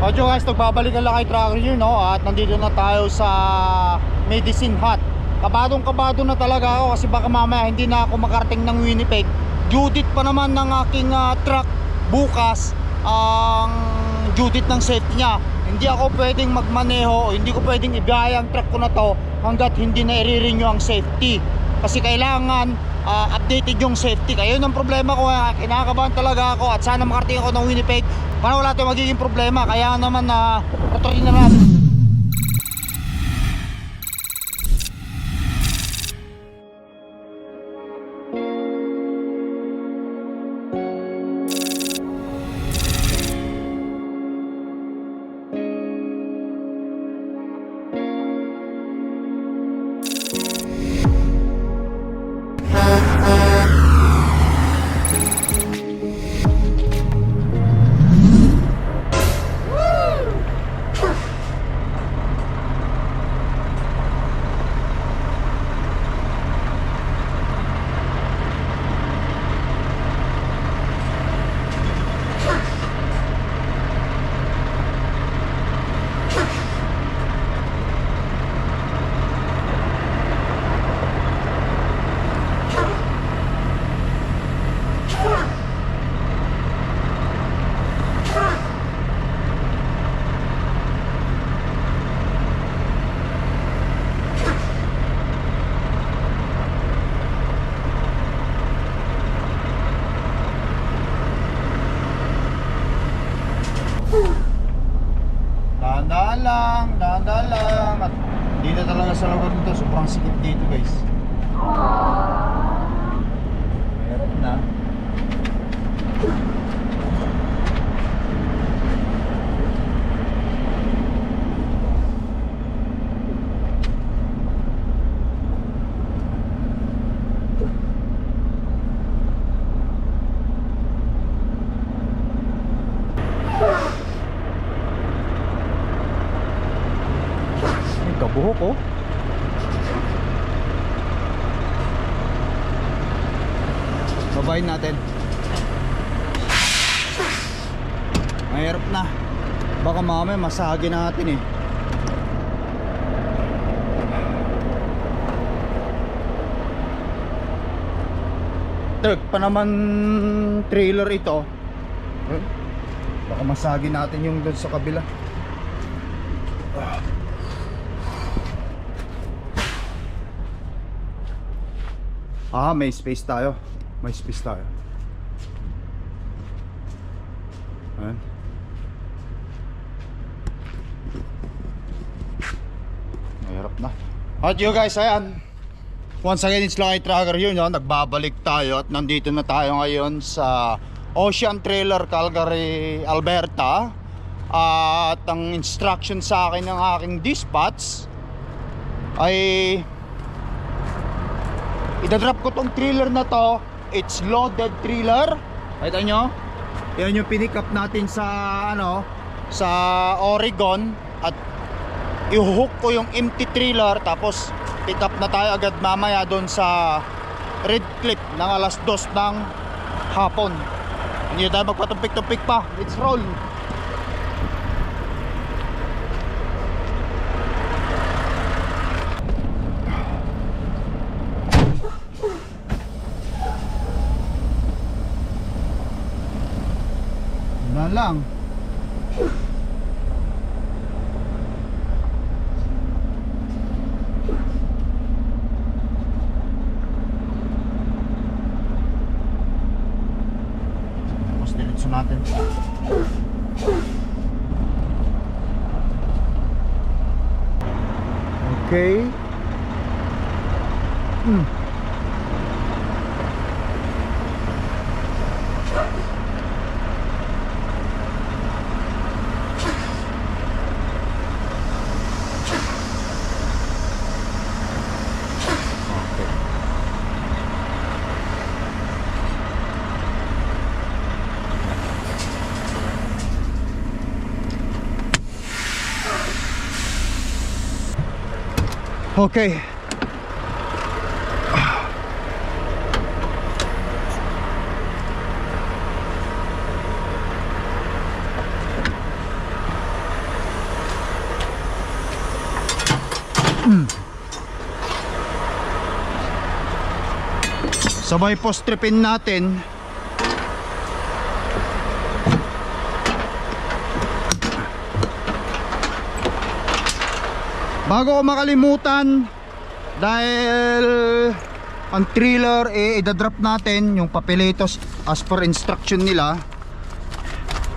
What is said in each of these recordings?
Ocho guys, nagbabalikan lang kay Tracker here no? At nandito na tayo sa Medicine Hat Kabadong kabado na talaga ako kasi baka mamaya hindi na ako makarating ng Winnipeg. Judith pa naman ng aking ah, truck. Bukas Ang judith ng safety niya. Hindi ako pwedeng magmaneho o hindi ko pwedeng ibiyaya ang truck ko na to Hanggat hindi na i-renew ang safety. Kasi kailangan ah, updated yung safety. Kaya yun ang problema ko ah. Kinakabahan talaga ako at sana makarating ako ng Winnipeg para wala tayong magiging problema. Kaya naman na uh, na natin nito, sobrang sikip dito guys. Meron na Ay, kabuhok oh. Babayin natin. Mahirap na. Masagi natin eh. Truck pa naman trailer ito. Eh, Baka masagi natin yung doon sa kabila. Ah, may space tayo. May space tayo. Ayan. Mahirap na. At you guys, ayan. Once again, it's Lucky Tracker no? nagbabalik tayo at nandito na tayo ngayon sa Ocean Trailer, Calgary, Alberta. at ang instruction sa akin ng aking dispatch ay Idadrop ko tong trailer na to It's loaded trailer Kita nyo Yan yung pinick natin sa ano Sa Oregon At ihuhook ko yung empty trailer Tapos pick up na tayo agad mamaya doon sa Red Cliff ng alas 2 ng hapon. Hindi tayo magpatumpik-tumpik pa. Let's roll Okay. Mm. Sabay postripin natin Bago ko makalimutan dahil ang thriller eh idadrop natin yung papelitos as per instruction nila.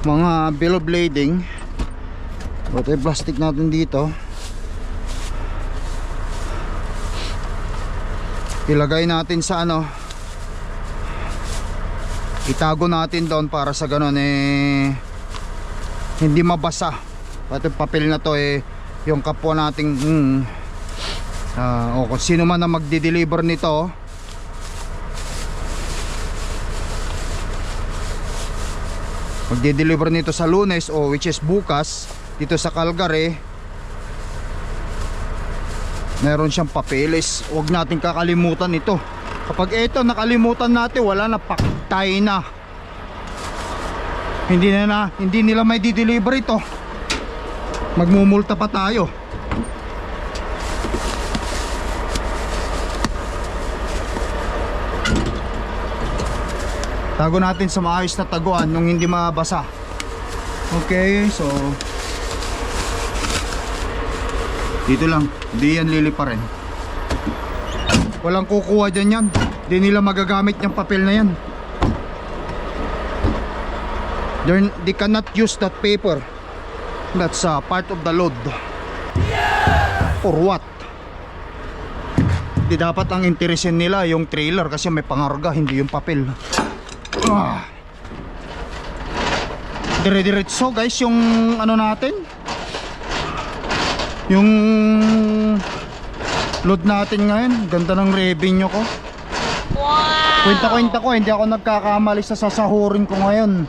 Mga bill of lading ito yung plastic natin dito. Ilagay natin sa ano itago natin doon para sa ganun eh hindi mabasa. Pati papel na to eh yung kapwa nating mm, ah, o kung sino man na magdi-deliver nito. Magdi-deliver nito sa lunes o which is bukas dito sa Calgary. Meron siyang papeles. Huwag natin kakalimutan ito. Kapag ito nakalimutan natin wala na paktay na. Hindi na, na hindi nila may di-deliver ito magmumulta pa tayo. Tago natin sa maayos na taguan nung hindi mabasa. Okay so dito lang. Di yan lilipa rin. Walang kukuha dyan yan. Di nila magagamit yung papel na yan. They're, they cannot use that paper that's uh, part of the load. For what? Di dapat ang interesin nila yung trailer kasi may pangarga hindi yung papel. Ah. dire-diretso guys yung ano natin? Yung load natin ngayon. Ganda ng revenue ko. Kwenta-kwenta ko hindi ako nagkakamali sa sasahurin ko ngayon.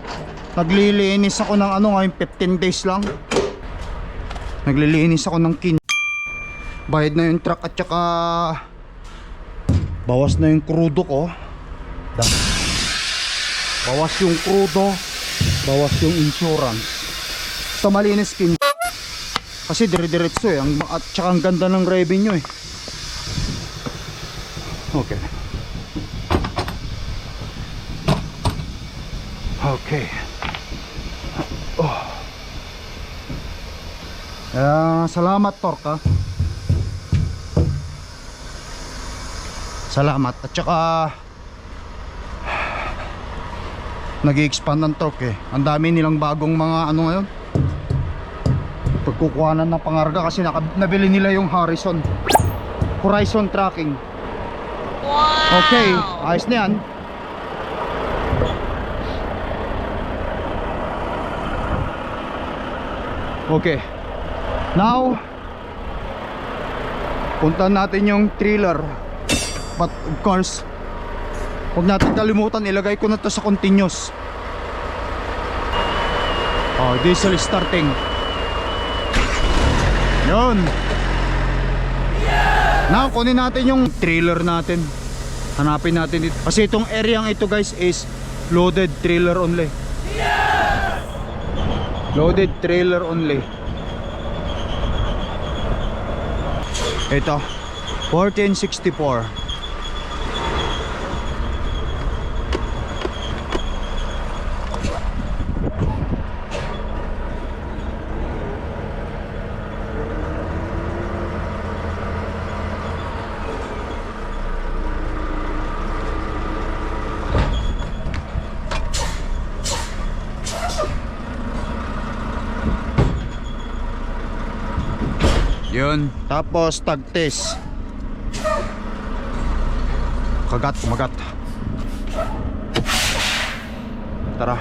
Naglilinis ako ng ano ngayon 15 days lang naglilinis ako ng kin bayad na yung truck at saka bawas na yung krudo ko. Bawas yung krudo bawas yung insurance. Sa malinis kin kasi dire-diretso eh at saka ang ganda ng revenue eh. Okay. Okay Ah, salamat Torka Salamat at saka nag-expand ng torque eh. Ang dami nilang bagong mga ano ngayon. Pagkukuhanan ng pangarga kasi nabili nila yung Horizon. Horizon tracking. Okay, ayos na yan. Okay. Now, punta natin yung thriller. But of course, huwag natin kalimutan, ilagay ko na to sa continuous. Oh, diesel starting. Yun. Now, kunin natin yung trailer natin. Hanapin natin dito. Kasi itong area ito guys is loaded trailer only. Loaded trailer only. Ito. 1464. Yun. Tapos tagtis. Kagat, kumagat. Tara.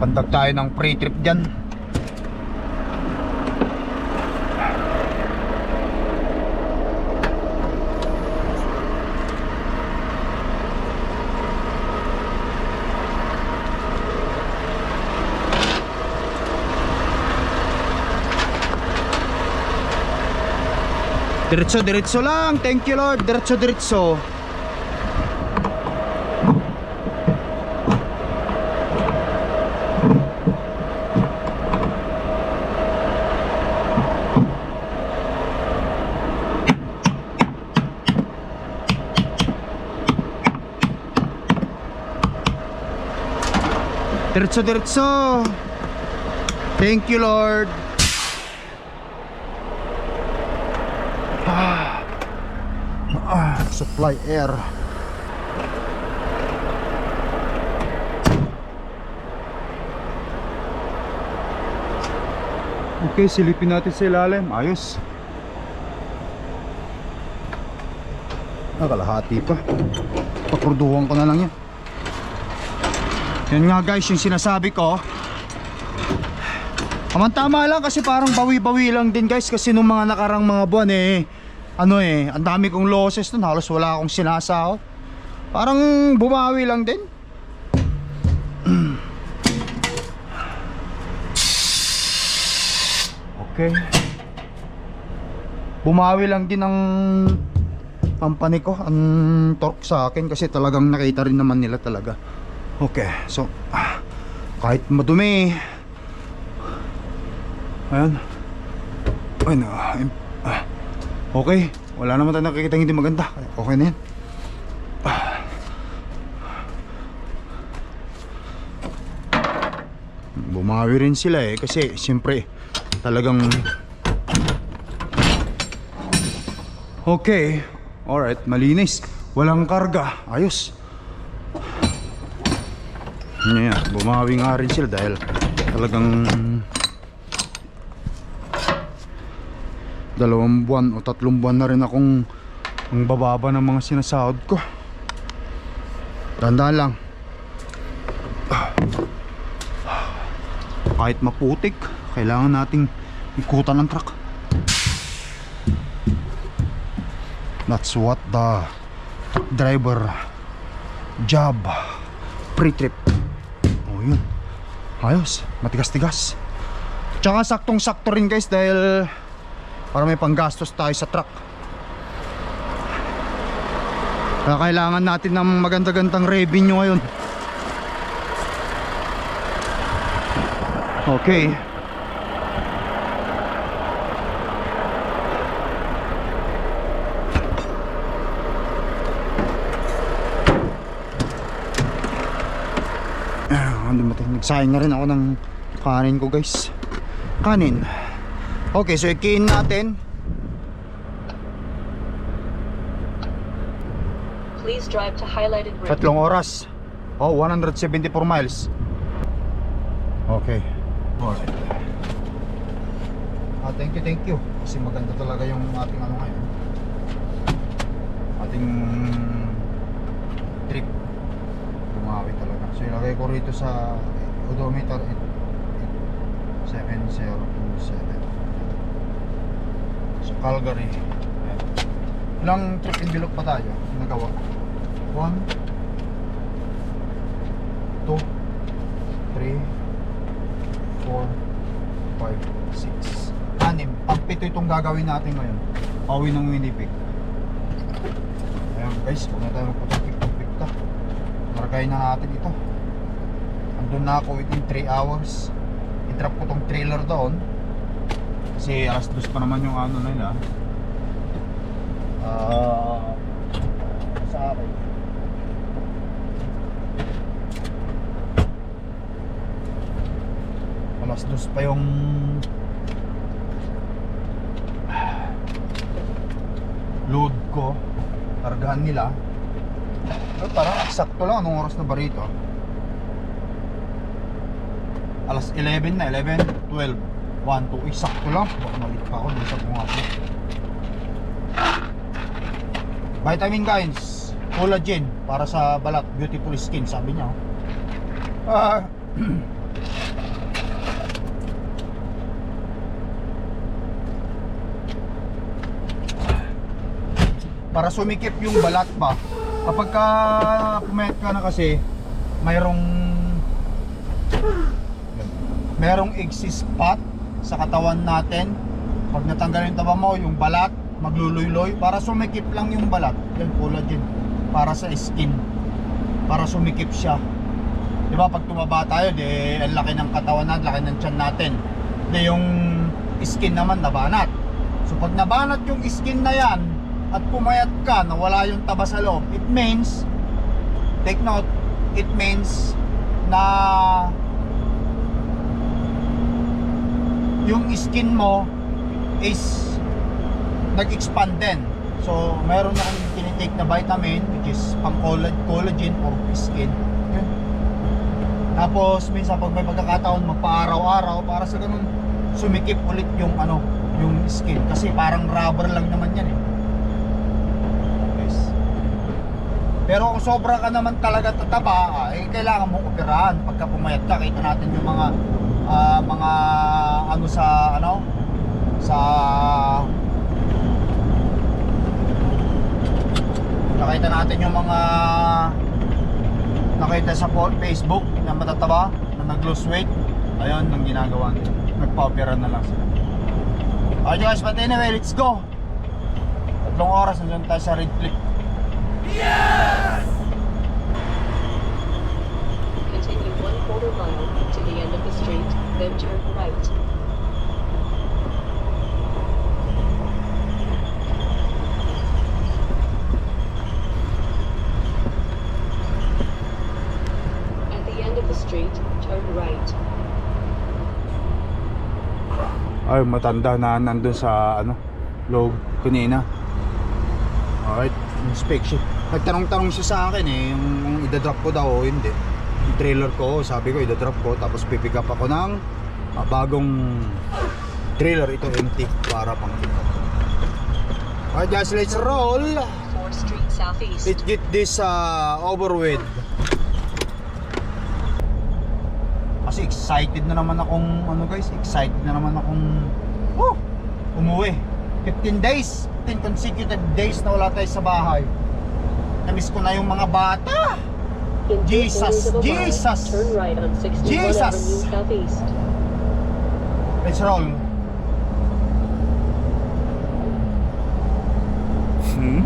Pandag tayo ng pre-trip dyan. Diretso, diretso lang. Thank you Lord. Diretso, diretso. Diretso, diretso. Thank you, Lord. Supply air. Okay, silipin natin sa ilalim. Ayos. Nakalahati pa. Pakruduhan ko na lang yan. Yan nga guys, yung sinasabi ko. Tama lang kasi parang bawi-bawi lang din guys kasi nung mga nakarang mga buwan eh ano eh, ang dami kong losses nun, halos wala akong sinasahod. Parang bumawi lang din. okay. Bumawi lang din ang company ko, ang torque sa akin kasi talagang nakita rin naman nila talaga. Okay, so ah, kahit madumi Ayan Ay na ah, Okay Wala naman tayo nakikita hindi maganda. Okay na yan. Bumawi rin sila eh Kasi siyempre Talagang Okay Alright malinis. Walang karga. Ayos. Yeah, bumawi nga rin sila dahil talagang dalawang buwan o tatlong buwan na rin akong ang bababa ng mga sinasahod ko. Tandaan lang. Kahit maputik kailangan nating ikutan ng truck. That's what the driver job pre-trip. Oh yun. Ayos. Matigas-tigas. Tsaka saktong sakto rin guys dahil para may panggastos tayo sa truck. Kaya kailangan natin ng maganda-gandang revenue ngayon. Okay. Ah, mo nagsayang na rin ako ng kanin ko guys. Kanin Okay, so i-key in natin. Please drive to highlighted route. Tatlong oras. Oh, 174 miles. Okay. Alright. Ah, thank you, thank you. Kasi maganda talaga yung ating ano ngayon. Ating trip. Bumawi talaga. So ilagay ko rito sa odometer 7027. Calgary. Ilang trip envelope pa tayo nagawa? 1 2 3 4 5 6 Anim. Pagpito itong gagawin natin ngayon. Pauwi ng Winnipeg. Ayan guys, huwag na tayo magpapikta-pikta. Maragay na natin ito. Andun na ako within 3 hours. I-drop ko tong trailer doon. Kasi alas dos pa naman yung ano nila. Ah, sa akin. Alas dos pa yung load ko. Kargahan nila. Pero parang eksakto lang anong oras na ba rito? Alas 11 na, 11, 12 1, 2, eksakto lang. Baka malit pa ako, bisa ko nga po Vitamin guys. Collagen para sa balat. Beautiful skin sabi niya oh. Ah, para sumikip yung balat ba kapag ka pumayat ka na kasi mayroong merong exist spot sa katawan natin. Pag natanggal yung taba mo yung balat maglululoy para sumikip lang yung balat. Yan collagen para sa skin. Para sumikip siya. Di ba pag tumaba tayo di ang laki ng katawan natin laki ng tiyan natin. Di yung skin naman nabanat. So pag nabanat yung skin na yan at pumayat ka na wala yung taba sa loob it means take note it means na yung skin mo is nag-expand din. So, meron akong tinitake na vitamin which is pang colla- collagen for skin. Yun. Tapos, minsan pag may pagkakataon, magpa-araw-araw para sa ganun sumikip ulit yung ano, yung skin. Kasi parang rubber lang naman yan eh. Yes. Pero kung sobra ka naman talaga tataba, eh, kailangan mong operahan. Pagka pumayat ka, kita natin yung mga ah, mga ano sa ano sa nakita natin yung mga nakita sa Facebook na matataba na nag-lose weight. Ayun ang ginagawa nila. Nagpa-opera na lang sila. Okay guys but anyway let's go. Tatlong oras nandiyan tayo sa red cliff Continue one quarter mile to the end of the street, then turn right. At the end of the street, turn right. ay matanda na nandun sa ano loob kanina alright inspection nagtanong-tanong siya sa akin eh yung, idadrop ko daw o hindi trailer ko sabi ko idadrop ko tapos pipick up ako ng ah, bagong trailer ito empty para pang pick up. Alright guys let's roll. 4th Street Southeast. let's get this uh, over with. Kasi excited na naman akong ano guys excited na naman akong woo, umuwi. 15 days 15 consecutive days na wala tayo sa bahay. Namiss ko na yung mga bata Jesus, Jesus. Turn right on 61 Jesus. Avenue Southeast. let's roll hmm?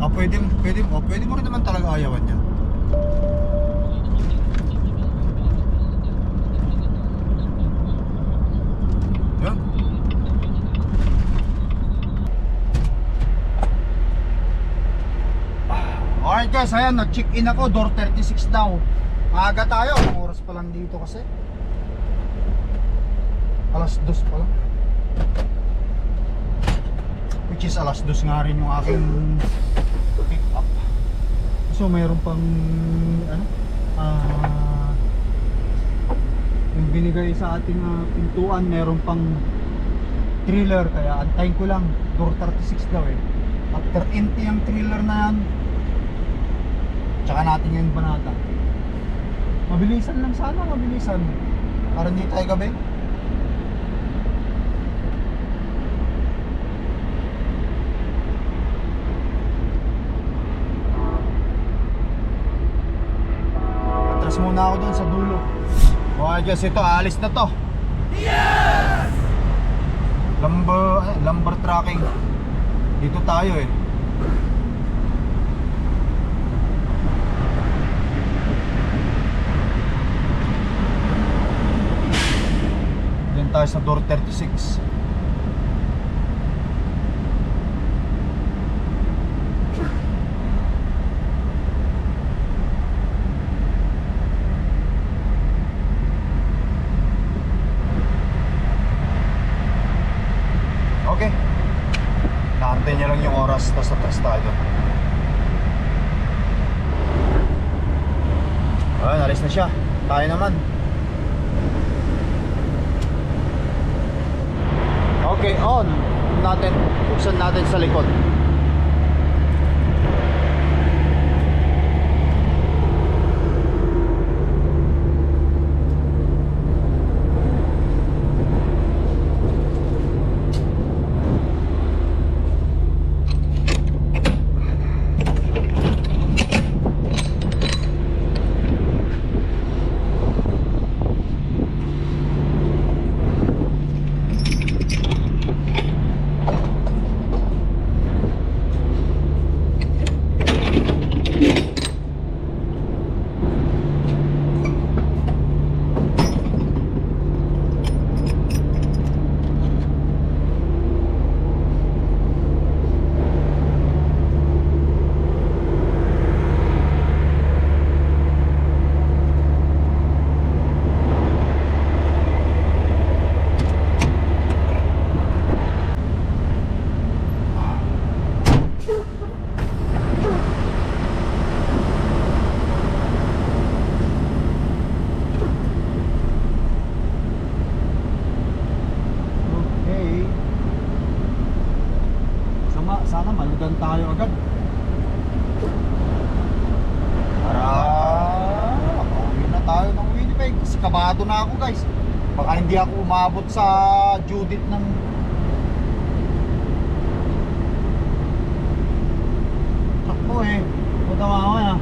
Ah, pwede, pwede, oh, pwede mo rin naman talaga ayawan. Yan. Alright guys, ayan, nag-check in ako, door 36 daw. Maaga tayo, oras pa lang dito kasi. Alas 2 pa lang. Which is alas 2 nga rin yung aking pick up. So mayroon pang ano ah yung binigay sa ating ah, pintuan mayroon pang thriller kaya antayin ko lang door 36 daw eh after empty ang thriller na yan tsaka natin yung banata mabilisan lang sana mabilisan para hindi tayo gabi Atras muna ako doon sa dulo. Okay, guys, ito, alis na to. Yes! Lumber, eh, lumber tracking. Dito tayo eh. Tayo sa door 36. Okay. Naantay niya lang yung oras, tapos atras tayo. Ayun, alis na siya. Tayo naman. Okay, on. Natin, buksan natin sa likod. Tayo agad. Para makauwi na tayo ng Winnipeg. Kasi kabado na ako guys. Baka hindi ako umabot sa Judith ng Takbo eh. Puta mamaya.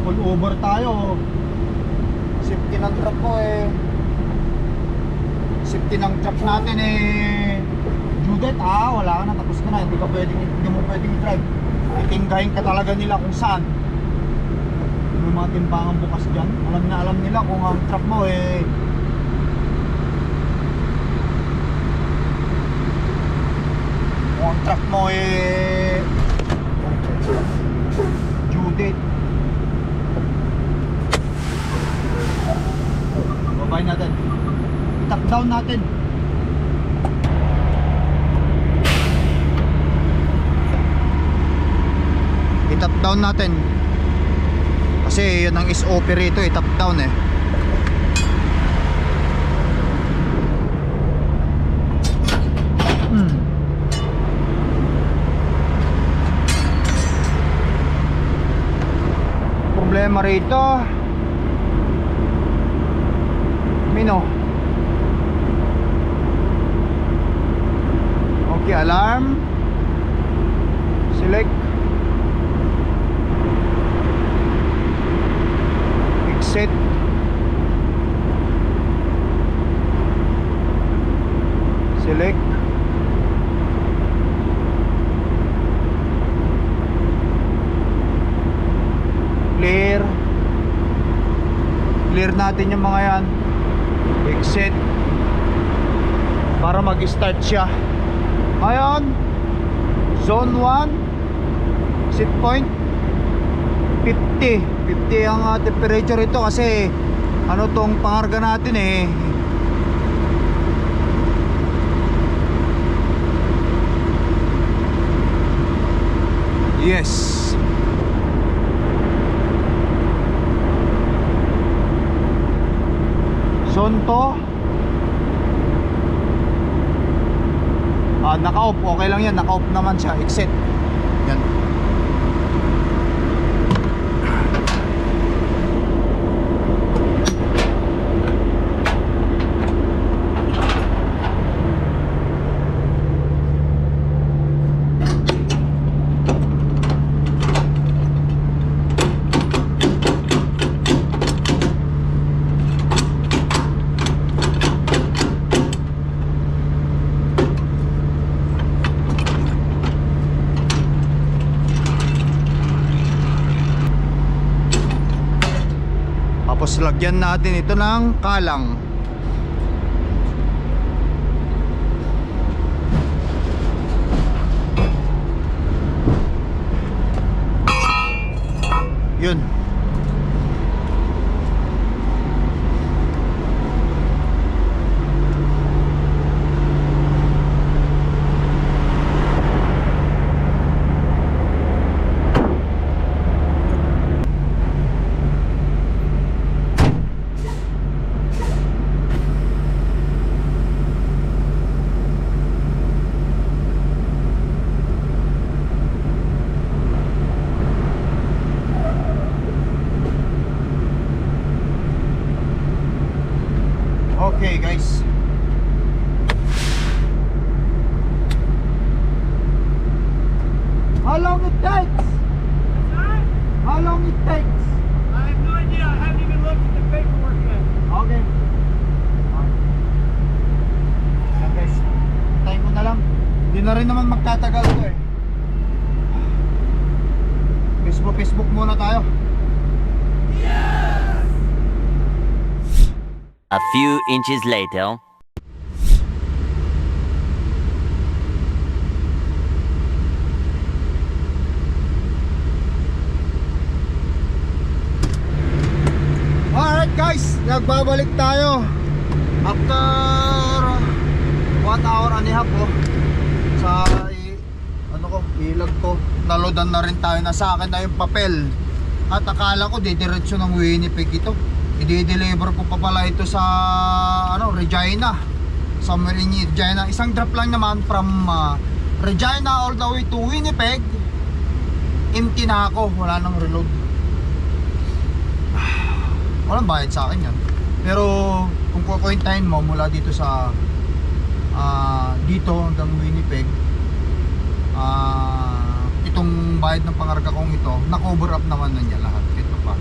Pull over tayo. Safety ng truck ko eh. Safety ng truck natin eh. Judith ah, wala ka na. Tapos ka na. Hindi ka pwedeng, pwedeng drive. Itinggahin ka talaga nila kung saan. May mga timbangan bukas dyan. Alam na alam nila kung ang truck mo eh kung ang truck mo eh Judith babay natin i-tap down natin i-tap down natin kasi yun ang SOP rito i-tap down eh Hmm. Problema rito. Mino. Okay, alarm. Select. Exit. Select. clear clear natin yung mga yan. Exit. Para mag start siya. Ngayon zone 1 set point. 50 50 ang uh, temperature ito kasi ano tong pangarga natin eh. Yes Sonto Ah, naka-off. Okay lang yan. Naka-off naman siya. Exit. Yan. Tapos lagyan natin ito ng kalang. Yun. Okay guys. How long it takes? How long it takes? I have no idea. I haven't even looked at the paperwork yet. Okay. Yan guys. Tayo ko na lang. Hindi na rin naman magtatagal to eh. Facebook, Facebook muna tayo. A few inches later. Alright guys, nagbabalik tayo. After one hour and a half oh, Sa i- ano ko, ilag ko. Naloadan na rin tayo na sa akin na yung papel. At akala ko didiretso ng Winnipeg ito I-deliver ko pa pala ito sa ano, Regina. Sa Marini, Regina. Isang drop lang naman from uh, Regina all the way to Winnipeg. Empty na ako wala nang reload. Walang bayad sa akin yan. Pero kung kukwentahin mo mula dito sa ah, dito hanggang Winnipeg ah, itong bayad ng pangarga kong ito na-cover up naman na niya lahat. Kahit pa.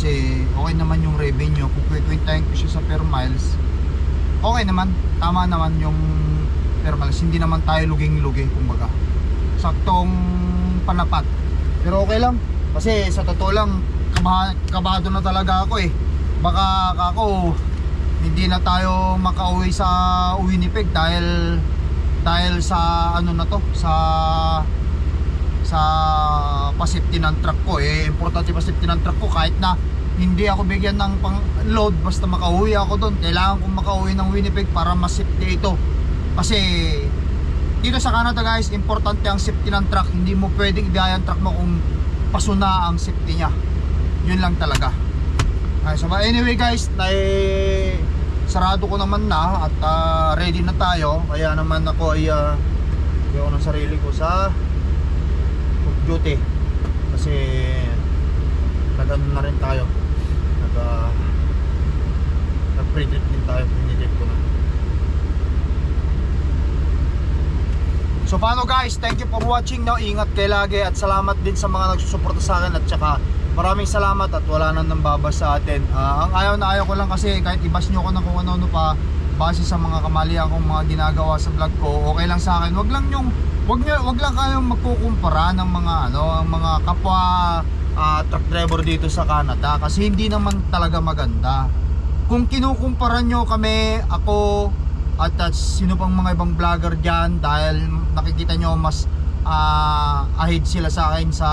Kasi okay naman yung revenue. Kung kukwentahin ko siya sa per miles okay naman. Tama naman yung per miles. Hindi naman tayo luging-lugi kumbaga. Saktong panapat pero okay lang. Kasi sa totoo lang kaba, kabado na talaga ako eh. Baka ako hindi na tayo makauwi sa Winnipeg dahil dahil sa ano na to sa sa pasafety ng truck ko. Eh importante pasafety ng truck ko. Kahit na hindi ako bigyan ng pang load basta makauwi ako doon. Kailangan kong makauwi ng Winnipeg para ma-safety ito. Kasi dito sa Canada guys importante ang safety ng truck. Hindi mo pwedeng ibiyaya ang truck mo kung pasuna ang safety niya. Yun lang talaga. Ay, so anyway guys na sarado ko naman na at ah, ready na tayo. Kaya naman ako ay uh, ako ng sarili ko sa duty kasi nag ano na rin tayo nag uh, nag pre-trip din tayo pre-trip ko na So paano guys, thank you for watching no? Ingat kayo lagi at salamat din sa mga nagsusuporta sa akin at saka maraming salamat at wala nang nambabas sa atin. Ah, ang ayaw na ayaw ko lang kasi kahit ibas nyo ko ng kung ano-ano pa base sa mga kamalian kong mga ginagawa sa vlog ko, okay lang sa akin. Wag lang yung wag nyo, wag lang kayong magkukumpara ng mga ano, ang mga kapwa ah, truck driver dito sa Canada kasi hindi naman talaga maganda. Kung kinukumpara nyo kami, ako at at sino pang mga ibang vlogger dyan dahil nakikita nyo mas ah, ahead sila sa akin sa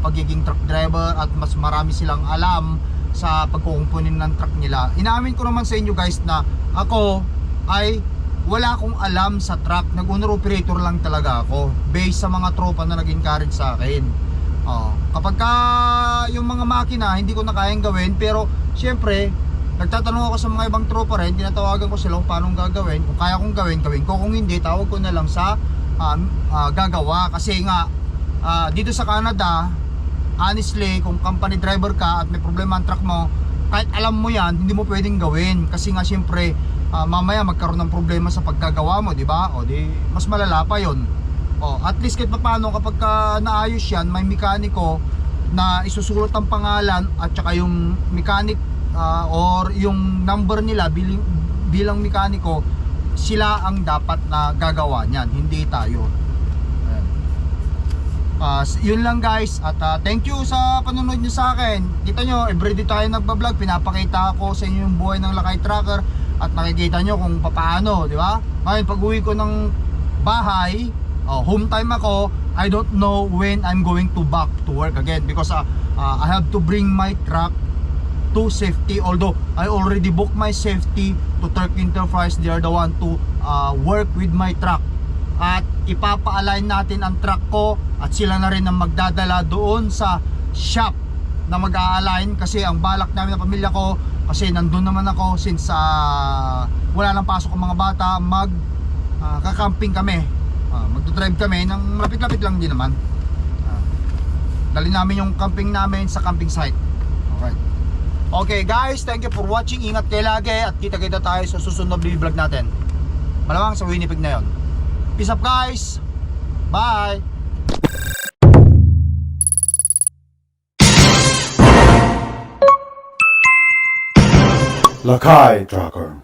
pagiging truck driver at mas marami silang alam sa pagkukumpunin ng truck nila inamin ko naman sa inyo guys na ako ay wala akong alam sa truck nag owner operator lang talaga ako based sa mga tropa na nag-encourage sa akin oh, kapag ka yung mga makina hindi ko na kayang gawin pero syempre nagtatanong ako sa mga ibang tropa rin, tinatawagan ko sila kung paano gagawin. Kung kaya kong gawin, gawin ko. Kung hindi, tawag ko na lang sa um, ah, gagawa. Kasi nga, ah, dito sa Canada, honestly, kung company driver ka at may problema ang truck mo, kahit alam mo yan, hindi mo pwedeng gawin. Kasi nga, syempre, ah, mamaya magkaroon ng problema sa pagkagawa mo, di ba? O di, mas malala pa yon. O, at least kahit paano, kapag ka naayos yan, may mekaniko na isusulat ang pangalan at saka yung mechanic ah, or yung number nila bilang, bilang mekaniko sila ang dapat na gagawa niyan hindi tayo Ayan. S- yun lang guys at ah, thank you sa panonood nyo sa akin kita nyo everyday tayo nagbablog pinapakita ko sa inyo yung buhay ng lakay tracker at nakikita nyo kung paano di ba? Ngayon pag uwi ko ng bahay oh, home time ako I don't know when I'm going to back to work again because ah, ah, I have to bring my truck to safety. Although I already booked my safety to Turk Enterprise. They are the one to uh, work with my truck. At ipapa-align natin ang truck ko at sila na rin ang magdadala doon sa shop na mag-a-align kasi ang balak namin ng pamilya ko kasi nandun naman ako since uh, wala nang pasok ang mga bata mag uh, kakamping kami uh, magdodrive kami ng lapit-lapit lang din naman uh, dali namin yung camping namin sa camping site okay Okay guys, thank you for watching. Ingat kayo lagi at kita-kita tayo sa susunod na vlog natin. Malamang sa Winnipeg na yon. Peace up guys. Bye. Lakai Tracker.